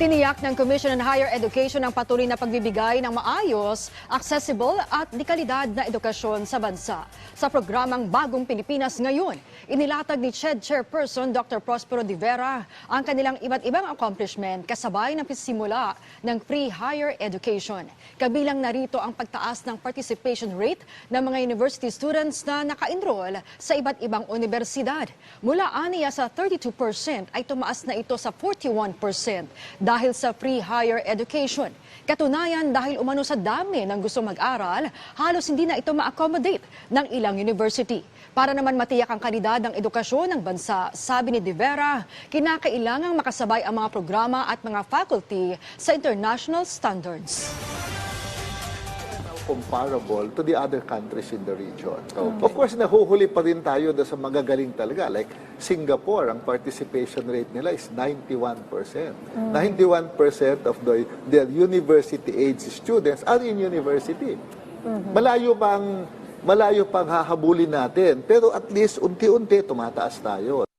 Tiniyak ng Commission on Higher Education ang patuloy na pagbibigay ng maayos, accessible at dekalidad na edukasyon sa bansa. Sa programang Bagong Pilipinas ngayon, inilatag ni CHED Chairperson Dr. Prospero de Vera ang kanilang iba't ibang accomplishment kasabay ng pisimula ng free higher education. Kabilang narito ang pagtaas ng participation rate ng mga university students na naka-enroll sa iba't ibang universidad. Mula aniya sa 32% ay tumaas na ito sa 41% dahil sa free higher education. Katunayan dahil umano sa dami ng gusto mag-aral, halos hindi na ito ma-accommodate ng ilang university. Para naman matiyak ang kalidad ng edukasyon ng bansa, sabi ni De Vera, kinakailangang makasabay ang mga programa at mga faculty sa international standards. Comparable to the other countries in the region. Of course, nahuhuli pa rin tayo sa magagaling talaga. Like Singapore, ang participation rate nila is 91%. 91% of the, their university-age students are in university. Malayo pang malayo pang hahabulin natin, pero at least unti-unti tumataas tayo.